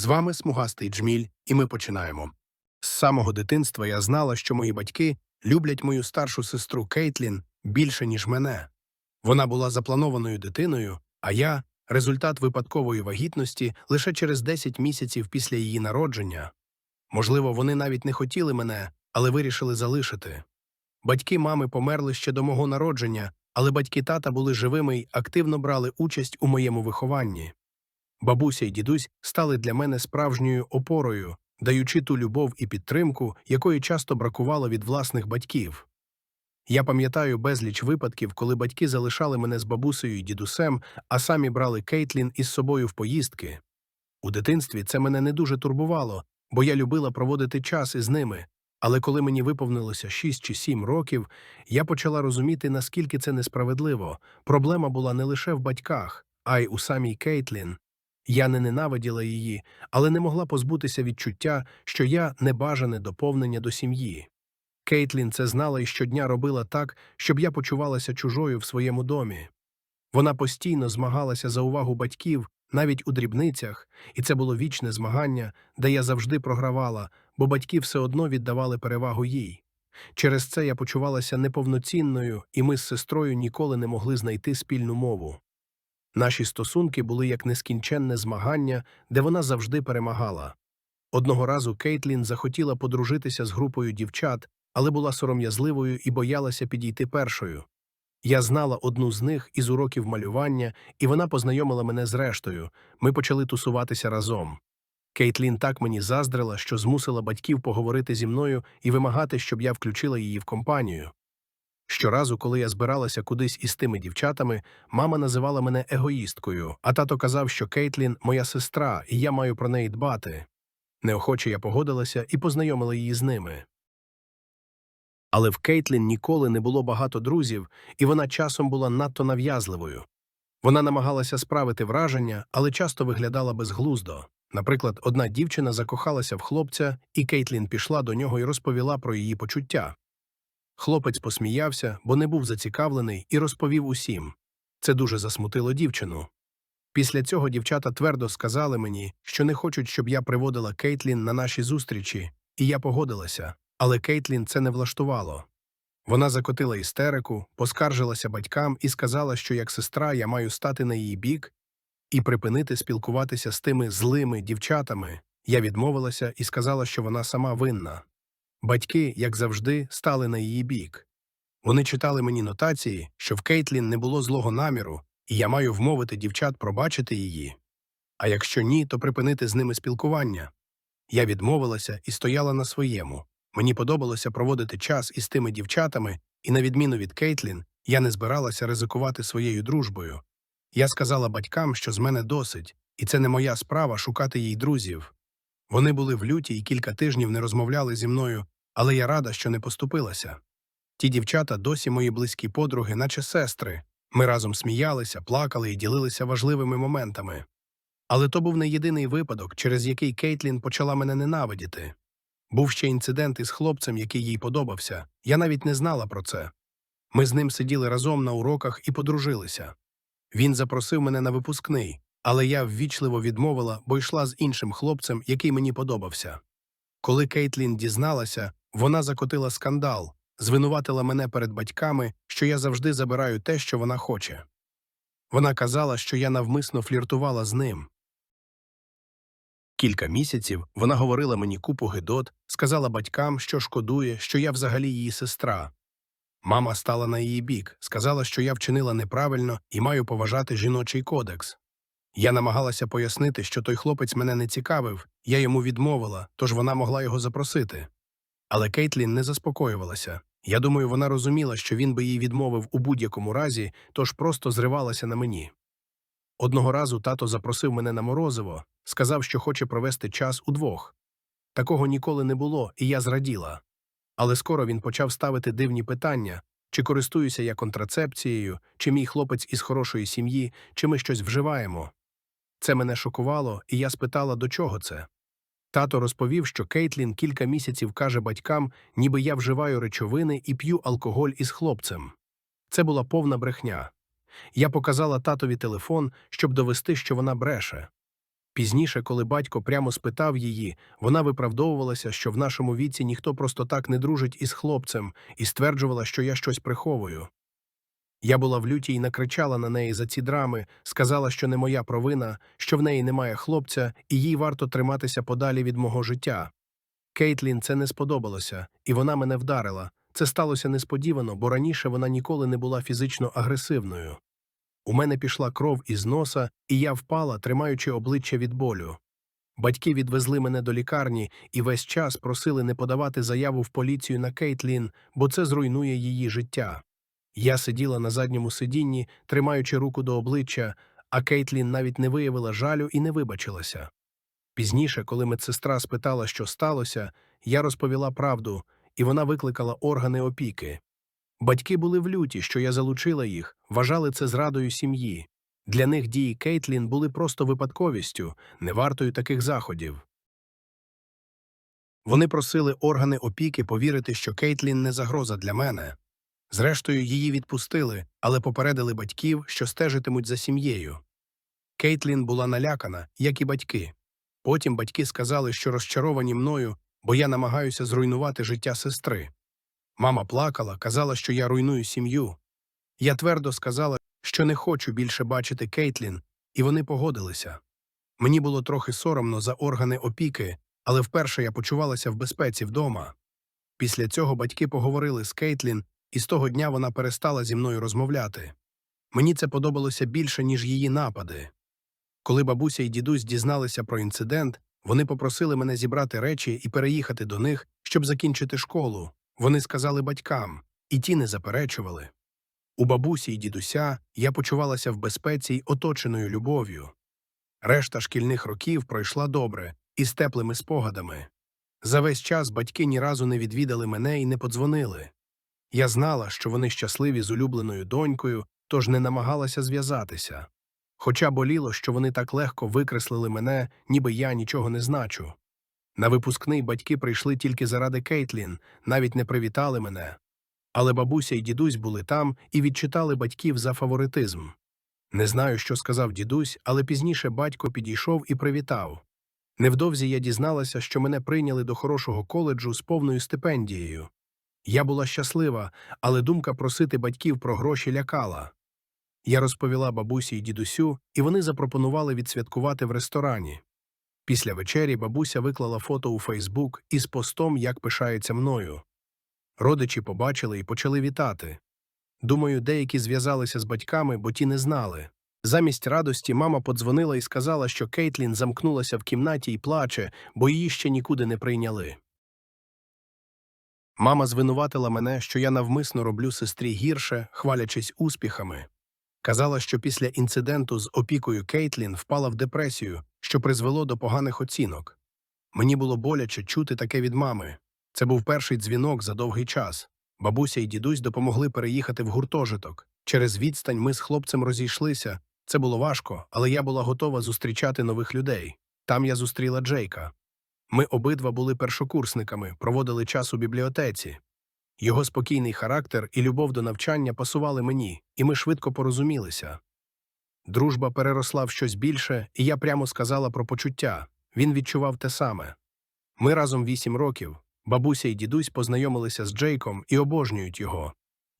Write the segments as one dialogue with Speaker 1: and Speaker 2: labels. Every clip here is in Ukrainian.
Speaker 1: З вами смугастий джміль, і ми починаємо. З самого дитинства я знала, що мої батьки люблять мою старшу сестру Кейтлін більше, ніж мене. Вона була запланованою дитиною, а я результат випадкової вагітності лише через 10 місяців після її народження. Можливо, вони навіть не хотіли мене, але вирішили залишити. Батьки мами померли ще до мого народження, але батьки тата були живими й активно брали участь у моєму вихованні. Бабуся й дідусь стали для мене справжньою опорою, даючи ту любов і підтримку, якої часто бракувало від власних батьків. Я пам'ятаю безліч випадків, коли батьки залишали мене з бабусею і дідусем, а самі брали Кейтлін із собою в поїздки. У дитинстві це мене не дуже турбувало, бо я любила проводити час із ними. Але коли мені виповнилося 6 чи 7 років, я почала розуміти, наскільки це несправедливо. Проблема була не лише в батьках, а й у самій Кейтлін. Я не ненавиділа її, але не могла позбутися відчуття, що я небажане доповнення до сім'ї. Кейтлін це знала і щодня робила так, щоб я почувалася чужою в своєму домі. Вона постійно змагалася за увагу батьків, навіть у дрібницях, і це було вічне змагання, де я завжди програвала, бо батьки все одно віддавали перевагу їй. Через це я почувалася неповноцінною, і ми з сестрою ніколи не могли знайти спільну мову. Наші стосунки були як нескінченне змагання, де вона завжди перемагала. Одного разу Кейтлін захотіла подружитися з групою дівчат, але була сором'язливою і боялася підійти першою. Я знала одну з них із уроків малювання, і вона познайомила мене з рештою. Ми почали тусуватися разом. Кейтлін так мені заздрила, що змусила батьків поговорити зі мною і вимагати, щоб я включила її в компанію. Щоразу, коли я збиралася кудись із тими дівчатами, мама називала мене егоїсткою, а тато казав, що Кейтлін моя сестра, і я маю про неї дбати. Неохоче я погодилася і познайомила її з ними. Але в Кейтлін ніколи не було багато друзів, і вона часом була надто нав'язливою. Вона намагалася справити враження, але часто виглядала безглуздо. Наприклад, одна дівчина закохалася в хлопця, і Кейтлін пішла до нього і розповіла про її почуття. Хлопець посміявся, бо не був зацікавлений, і розповів усім. Це дуже засмутило дівчину. Після цього дівчата твердо сказали мені, що не хочуть, щоб я приводила Кейтлін на наші зустрічі, і я погодилася. Але Кейтлін це не влаштувало. Вона закотила істерику, поскаржилася батькам і сказала, що як сестра я маю стати на її бік і припинити спілкуватися з тими злими дівчатами. Я відмовилася і сказала, що вона сама винна. Батьки, як завжди, стали на її бік. Вони читали мені нотації, що в Кейтлін не було злого наміру, і я маю вмовити дівчат пробачити її. А якщо ні, то припинити з ними спілкування. Я відмовилася і стояла на своєму. Мені подобалося проводити час із тими дівчатами, і, на відміну від Кейтлін, я не збиралася ризикувати своєю дружбою. Я сказала батькам, що з мене досить, і це не моя справа шукати їй друзів. Вони були в люті і кілька тижнів не розмовляли зі мною, але я рада, що не поступилася. Ті дівчата досі мої близькі подруги, наче сестри. Ми разом сміялися, плакали і ділилися важливими моментами. Але то був не єдиний випадок, через який Кейтлін почала мене ненавидіти. Був ще інцидент із хлопцем, який їй подобався. Я навіть не знала про це. Ми з ним сиділи разом на уроках і подружилися. Він запросив мене на випускний, але я ввічливо відмовила, бо йшла з іншим хлопцем, який мені подобався. Коли Кейтлін дізналася, вона закотила скандал, звинуватила мене перед батьками, що я завжди забираю те, що вона хоче. Вона казала, що я навмисно фліртувала з ним. Кілька місяців вона говорила мені купу гидот, сказала батькам, що шкодує, що я взагалі її сестра. Мама стала на її бік, сказала, що я вчинила неправильно і маю поважати жіночий кодекс. Я намагалася пояснити, що той хлопець мене не цікавив, я йому відмовила, тож вона могла його запросити. Але Кейтлін не заспокоювалася. Я думаю, вона розуміла, що він би їй відмовив у будь-якому разі, тож просто зривалася на мені. Одного разу тато запросив мене на морозиво, сказав, що хоче провести час удвох. Такого ніколи не було, і я зраділа. Але скоро він почав ставити дивні питання чи користуюся я контрацепцією, чи мій хлопець із хорошої сім'ї, чи ми щось вживаємо. Це мене шокувало, і я спитала, до чого це. Тато розповів, що Кейтлін кілька місяців каже батькам, ніби я вживаю речовини і п'ю алкоголь із хлопцем. Це була повна брехня. Я показала татові телефон, щоб довести, що вона бреше. Пізніше, коли батько прямо спитав її, вона виправдовувалася, що в нашому віці ніхто просто так не дружить із хлопцем, і стверджувала, що я щось приховую. Я була в люті і накричала на неї за ці драми, сказала, що не моя провина, що в неї немає хлопця, і їй варто триматися подалі від мого життя. Кейтлін це не сподобалося, і вона мене вдарила. Це сталося несподівано, бо раніше вона ніколи не була фізично агресивною. У мене пішла кров із носа, і я впала, тримаючи обличчя від болю. Батьки відвезли мене до лікарні і весь час просили не подавати заяву в поліцію на Кейтлін, бо це зруйнує її життя. Я сиділа на задньому сидінні, тримаючи руку до обличчя, а Кейтлін навіть не виявила жалю і не вибачилася. Пізніше, коли медсестра спитала, що сталося, я розповіла правду, і вона викликала органи опіки. Батьки були в люті, що я залучила їх, вважали це зрадою сім'ї. Для них дії Кейтлін були просто випадковістю, не вартою таких заходів. Вони просили органи опіки повірити, що Кейтлін не загроза для мене. Зрештою, її відпустили, але попередили батьків, що стежитимуть за сім'єю. Кейтлін була налякана, як і батьки. Потім батьки сказали, що розчаровані мною, бо я намагаюся зруйнувати життя сестри. Мама плакала, казала, що я руйную сім'ю. Я твердо сказала, що не хочу більше бачити Кейтлін, і вони погодилися. Мені було трохи соромно за органи опіки, але вперше я почувалася в безпеці вдома. Після цього батьки поговорили з Кейтлін, і з того дня вона перестала зі мною розмовляти. Мені це подобалося більше, ніж її напади. Коли бабуся і дідусь дізналися про інцидент, вони попросили мене зібрати речі і переїхати до них, щоб закінчити школу. Вони сказали батькам, і ті не заперечували. У бабусі й дідуся я почувалася в безпеці й оточеною любов'ю. Решта шкільних років пройшла добре, із теплими спогадами. За весь час батьки ні разу не відвідали мене і не подзвонили. Я знала, що вони щасливі з улюбленою донькою, тож не намагалася зв'язатися. Хоча боліло, що вони так легко викреслили мене, ніби я нічого не значу. На випускний батьки прийшли тільки заради Кейтлін, навіть не привітали мене. Але бабуся і дідусь були там і відчитали батьків за фаворитизм. Не знаю, що сказав дідусь, але пізніше батько підійшов і привітав. Невдовзі я дізналася, що мене прийняли до хорошого коледжу з повною стипендією. Я була щаслива, але думка просити батьків про гроші лякала. Я розповіла бабусі й дідусю, і вони запропонували відсвяткувати в ресторані. Після вечері бабуся виклала фото у Фейсбук із постом, як пишається мною. Родичі побачили і почали вітати. Думаю, деякі зв'язалися з батьками, бо ті не знали. Замість радості мама подзвонила і сказала, що Кейтлін замкнулася в кімнаті і плаче, бо її ще нікуди не прийняли. Мама звинуватила мене, що я навмисно роблю сестрі гірше, хвалячись успіхами. Казала, що після інциденту з опікою Кейтлін впала в депресію, що призвело до поганих оцінок. Мені було боляче чути таке від мами. Це був перший дзвінок за довгий час. Бабуся і дідусь допомогли переїхати в гуртожиток. Через відстань ми з хлопцем розійшлися. Це було важко, але я була готова зустрічати нових людей. Там я зустріла Джейка. Ми обидва були першокурсниками, проводили час у бібліотеці. Його спокійний характер і любов до навчання пасували мені, і ми швидко порозумілися. Дружба переросла в щось більше, і я прямо сказала про почуття. Він відчував те саме. Ми разом вісім років. Бабуся і дідусь познайомилися з Джейком і обожнюють його.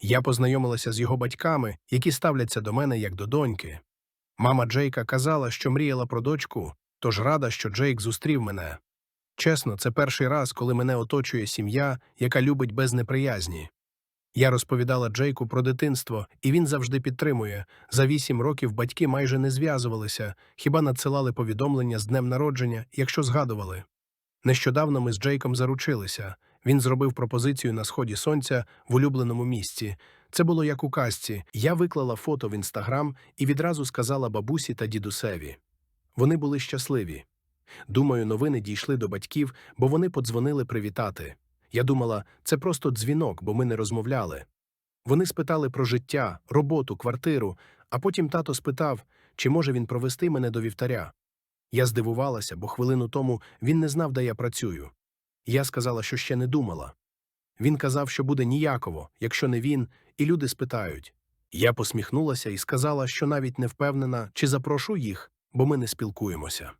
Speaker 1: Я познайомилася з його батьками, які ставляться до мене як до доньки. Мама Джейка казала, що мріяла про дочку, тож рада, що Джейк зустрів мене. Чесно, це перший раз, коли мене оточує сім'я, яка любить без неприязні. Я розповідала Джейку про дитинство, і він завжди підтримує. За вісім років батьки майже не зв'язувалися, хіба надсилали повідомлення з днем народження, якщо згадували. Нещодавно ми з Джейком заручилися. Він зробив пропозицію на сході сонця в улюбленому місці. Це було як у казці. Я виклала фото в інстаграм і відразу сказала бабусі та дідусеві. Вони були щасливі. Думаю, новини дійшли до батьків, бо вони подзвонили привітати. Я думала, це просто дзвінок, бо ми не розмовляли. Вони спитали про життя, роботу, квартиру, а потім тато спитав, чи може він провести мене до вівтаря. Я здивувалася, бо хвилину тому він не знав, де я працюю. Я сказала, що ще не думала. Він казав, що буде ніяково, якщо не він, і люди спитають. Я посміхнулася і сказала, що навіть не впевнена, чи запрошу їх, бо ми не спілкуємося.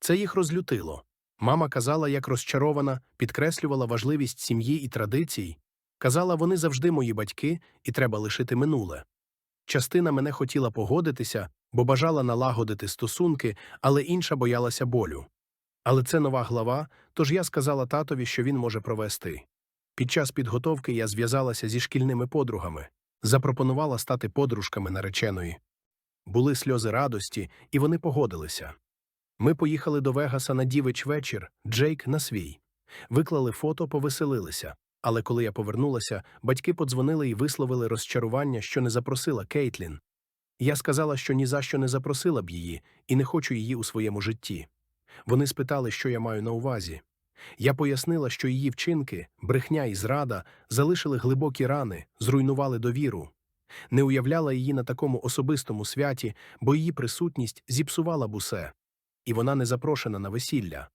Speaker 1: Це їх розлютило. Мама казала, як розчарована, підкреслювала важливість сім'ї і традицій. Казала, вони завжди мої батьки, і треба лишити минуле. Частина мене хотіла погодитися, бо бажала налагодити стосунки, але інша боялася болю. Але це нова глава, тож я сказала татові, що він може провести. Під час підготовки я зв'язалася зі шкільними подругами, запропонувала стати подружками нареченої. Були сльози радості, і вони погодилися. Ми поїхали до Вегаса на дівич вечір, Джейк на свій. Виклали фото, повеселилися. Але коли я повернулася, батьки подзвонили і висловили розчарування, що не запросила Кейтлін. Я сказала, що ні за що не запросила б її і не хочу її у своєму житті. Вони спитали, що я маю на увазі. Я пояснила, що її вчинки, брехня і зрада залишили глибокі рани, зруйнували довіру. Не уявляла її на такому особистому святі, бо її присутність зіпсувала б усе. І вона не запрошена на весілля.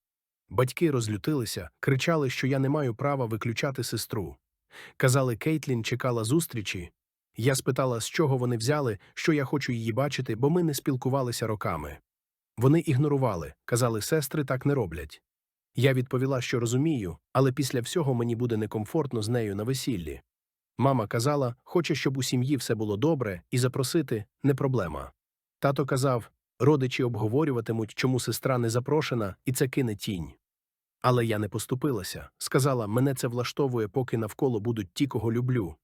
Speaker 1: Батьки розлютилися, кричали, що я не маю права виключати сестру. Казали, Кейтлін чекала зустрічі. Я спитала, з чого вони взяли, що я хочу її бачити, бо ми не спілкувалися роками. Вони ігнорували, казали, сестри так не роблять. Я відповіла, що розумію, але після всього мені буде некомфортно з нею на весіллі. Мама казала, хоче, щоб у сім'ї все було добре, і запросити не проблема. Тато казав, родичі обговорюватимуть, чому сестра не запрошена, і це кине тінь. Але я не поступилася. Сказала, мене це влаштовує, поки навколо будуть ті, кого люблю.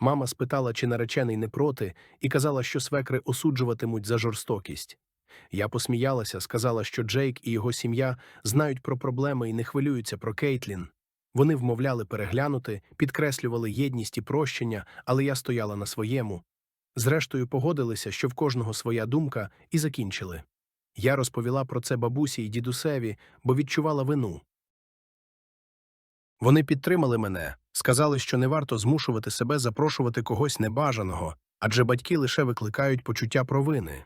Speaker 1: Мама спитала, чи наречений не проти, і казала, що свекри осуджуватимуть за жорстокість. Я посміялася, сказала, що Джейк і його сім'я знають про проблеми і не хвилюються про Кейтлін. Вони вмовляли переглянути, підкреслювали єдність і прощення, але я стояла на своєму. Зрештою, погодилися, що в кожного своя думка, і закінчили. Я розповіла про це бабусі і дідусеві, бо відчувала вину. Вони підтримали мене, сказали, що не варто змушувати себе запрошувати когось небажаного, адже батьки лише викликають почуття провини.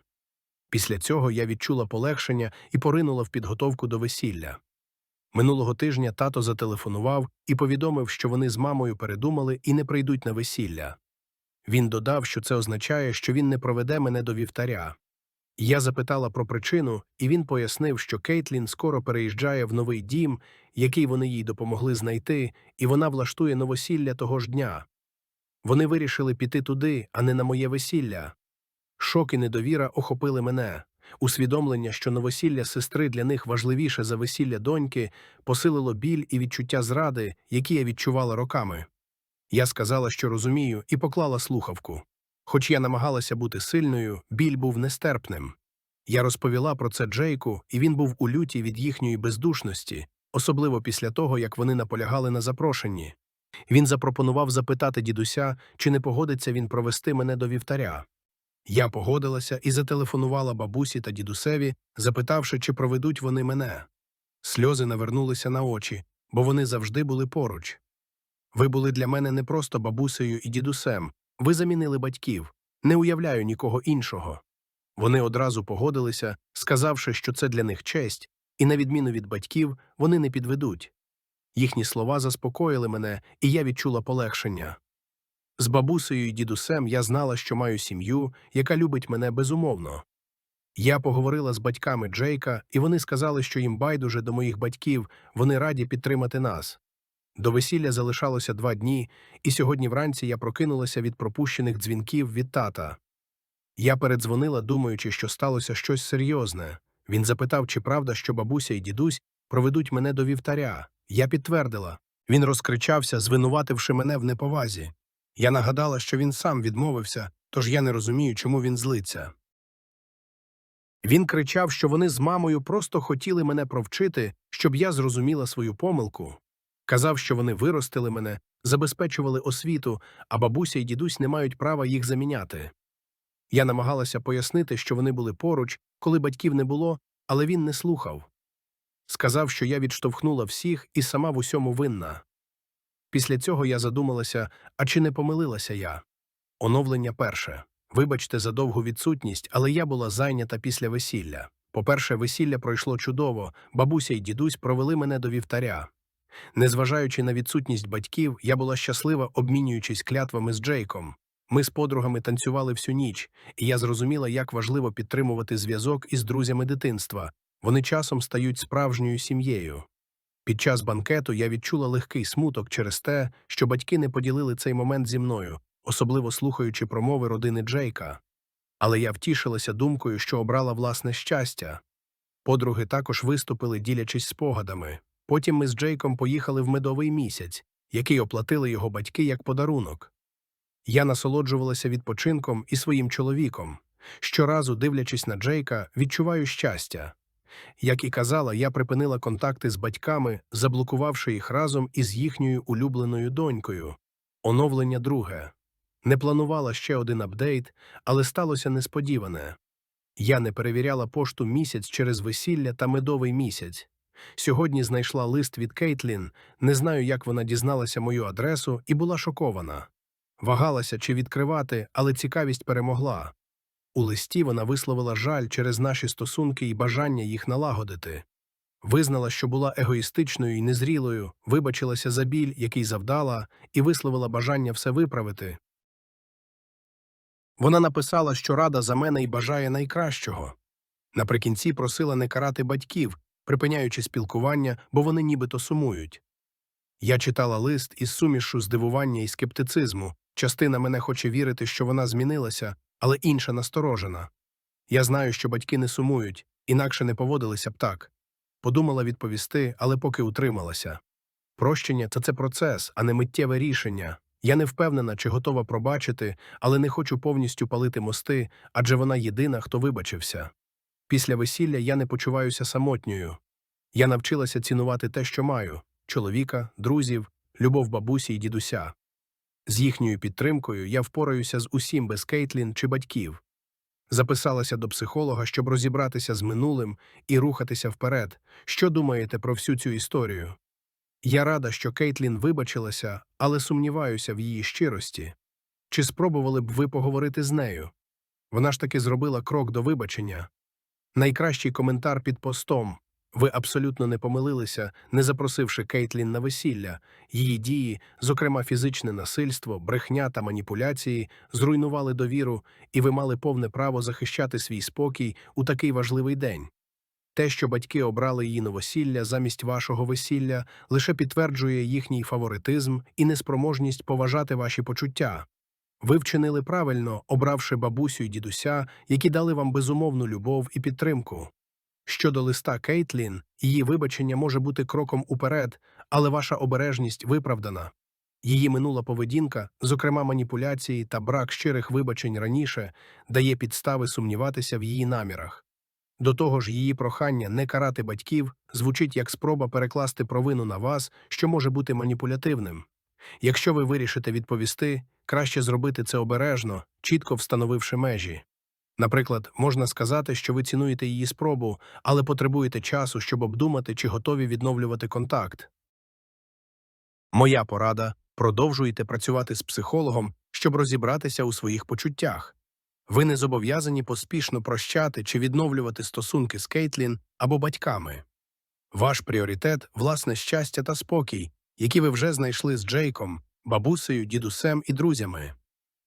Speaker 1: Після цього я відчула полегшення і поринула в підготовку до весілля. Минулого тижня тато зателефонував і повідомив, що вони з мамою передумали і не прийдуть на весілля. Він додав, що це означає, що він не проведе мене до вівтаря. Я запитала про причину, і він пояснив, що Кейтлін скоро переїжджає в новий дім, який вони їй допомогли знайти, і вона влаштує новосілля того ж дня. Вони вирішили піти туди, а не на моє весілля. Шок і недовіра охопили мене. Усвідомлення, що новосілля сестри для них важливіше за весілля доньки, посилило біль і відчуття зради, які я відчувала роками. Я сказала, що розумію, і поклала слухавку. Хоч я намагалася бути сильною, біль був нестерпним. Я розповіла про це Джейку, і він був у люті від їхньої бездушності, особливо після того, як вони наполягали на запрошенні. Він запропонував запитати дідуся, чи не погодиться він провести мене до вівтаря. Я погодилася і зателефонувала бабусі та дідусеві, запитавши, чи проведуть вони мене. Сльози навернулися на очі, бо вони завжди були поруч. Ви були для мене не просто бабусею і дідусем, ви замінили батьків, не уявляю нікого іншого. Вони одразу погодилися, сказавши, що це для них честь, і, на відміну від батьків, вони не підведуть. Їхні слова заспокоїли мене, і я відчула полегшення. З бабусею і дідусем я знала, що маю сім'ю, яка любить мене безумовно. Я поговорила з батьками Джейка, і вони сказали, що їм байдуже до моїх батьків, вони раді підтримати нас. До весілля залишалося два дні, і сьогодні вранці я прокинулася від пропущених дзвінків від тата. Я передзвонила, думаючи, що сталося щось серйозне. Він запитав, чи правда, що бабуся і дідусь проведуть мене до вівтаря. Я підтвердила. Він розкричався, звинувативши мене в неповазі. Я нагадала, що він сам відмовився, тож я не розумію, чому він злиться. Він кричав, що вони з мамою просто хотіли мене провчити, щоб я зрозуміла свою помилку. Казав, що вони виростили мене, забезпечували освіту, а бабуся і дідусь не мають права їх заміняти. Я намагалася пояснити, що вони були поруч, коли батьків не було, але він не слухав. Сказав, що я відштовхнула всіх і сама в усьому винна. Після цього я задумалася, а чи не помилилася я? Оновлення перше. Вибачте за довгу відсутність, але я була зайнята після весілля. По-перше, весілля пройшло чудово, бабуся і дідусь провели мене до вівтаря. Незважаючи на відсутність батьків, я була щаслива, обмінюючись клятвами з Джейком. Ми з подругами танцювали всю ніч, і я зрозуміла, як важливо підтримувати зв'язок із друзями дитинства. вони часом стають справжньою сім'єю. Під час банкету я відчула легкий смуток через те, що батьки не поділили цей момент зі мною, особливо слухаючи промови родини Джейка. Але я втішилася думкою, що обрала власне щастя. Подруги також виступили, ділячись спогадами. Потім ми з Джейком поїхали в медовий місяць, який оплатили його батьки як подарунок. Я насолоджувалася відпочинком і своїм чоловіком. Щоразу, дивлячись на Джейка, відчуваю щастя. Як і казала, я припинила контакти з батьками, заблокувавши їх разом із їхньою улюбленою донькою. Оновлення друге. Не планувала ще один апдейт, але сталося несподіване. Я не перевіряла пошту місяць через весілля та медовий місяць. Сьогодні знайшла лист від Кейтлін, не знаю, як вона дізналася мою адресу, і була шокована. Вагалася, чи відкривати, але цікавість перемогла. У листі вона висловила жаль через наші стосунки і бажання їх налагодити. Визнала, що була егоїстичною і незрілою, вибачилася за біль, який завдала, і висловила бажання все виправити. Вона написала, що рада за мене і бажає найкращого. Наприкінці просила не карати батьків, припиняючи спілкування, бо вони нібито сумують. Я читала лист із сумішу здивування і скептицизму. Частина мене хоче вірити, що вона змінилася, але інша насторожена. Я знаю, що батьки не сумують, інакше не поводилися б так. Подумала відповісти, але поки утрималася. Прощення це це процес, а не миттєве рішення. Я не впевнена, чи готова пробачити, але не хочу повністю палити мости, адже вона єдина, хто вибачився. Після весілля я не почуваюся самотньою. Я навчилася цінувати те, що маю чоловіка, друзів, любов бабусі й дідуся. З їхньою підтримкою я впораюся з усім без Кейтлін чи батьків. Записалася до психолога, щоб розібратися з минулим і рухатися вперед. Що думаєте про всю цю історію? Я рада, що Кейтлін вибачилася, але сумніваюся в її щирості. Чи спробували б ви поговорити з нею? Вона ж таки зробила крок до вибачення. Найкращий коментар під постом ви абсолютно не помилилися, не запросивши Кейтлін на весілля. Її дії, зокрема фізичне насильство, брехня та маніпуляції, зруйнували довіру, і ви мали повне право захищати свій спокій у такий важливий день. Те, що батьки обрали її новосілля замість вашого весілля, лише підтверджує їхній фаворитизм і неспроможність поважати ваші почуття. Ви вчинили правильно, обравши бабусю й дідуся, які дали вам безумовну любов і підтримку. Щодо листа Кейтлін, її вибачення може бути кроком уперед, але ваша обережність виправдана. Її минула поведінка, зокрема маніпуляції та брак щирих вибачень раніше, дає підстави сумніватися в її намірах. До того ж, її прохання не карати батьків звучить як спроба перекласти провину на вас, що може бути маніпулятивним. Якщо ви вирішите відповісти, краще зробити це обережно, чітко встановивши межі. Наприклад, можна сказати, що ви цінуєте її спробу, але потребуєте часу, щоб обдумати, чи готові відновлювати контакт. Моя порада продовжуйте працювати з психологом, щоб розібратися у своїх почуттях. Ви не зобов'язані поспішно прощати чи відновлювати стосунки з Кейтлін або батьками. Ваш пріоритет власне щастя та спокій, які ви вже знайшли з Джейком, бабусею, дідусем і друзями.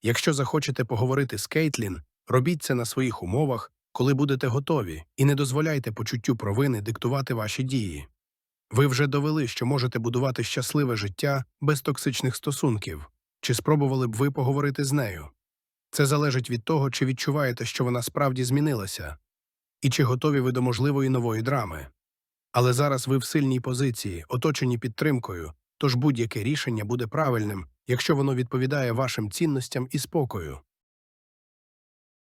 Speaker 1: Якщо захочете поговорити з Кейтлін, робіть це на своїх умовах, коли будете готові, і не дозволяйте почуттю провини диктувати ваші дії. Ви вже довели, що можете будувати щасливе життя без токсичних стосунків. Чи спробували б ви поговорити з нею? Це залежить від того, чи відчуваєте, що вона справді змінилася, і чи готові ви до можливої нової драми. Але зараз ви в сильній позиції, оточені підтримкою, тож будь-яке рішення буде правильним, якщо воно відповідає вашим цінностям і спокою.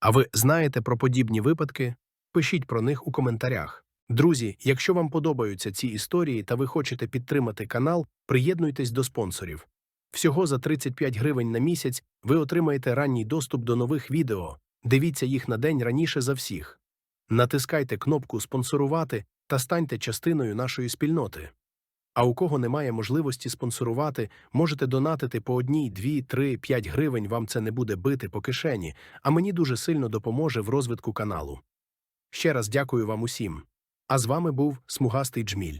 Speaker 1: А ви знаєте про подібні випадки? Пишіть про них у коментарях. Друзі, якщо вам подобаються ці історії та ви хочете підтримати канал, приєднуйтесь до спонсорів. Всього за 35 гривень на місяць ви отримаєте ранній доступ до нових відео, дивіться їх на день раніше за всіх. Натискайте кнопку Спонсорувати та станьте частиною нашої спільноти. А у кого немає можливості спонсорувати, можете донатити по одній, дві, три, п'ять гривень, вам це не буде бити по кишені, а мені дуже сильно допоможе в розвитку каналу. Ще раз дякую вам усім. А з вами був Смугастий Джміль.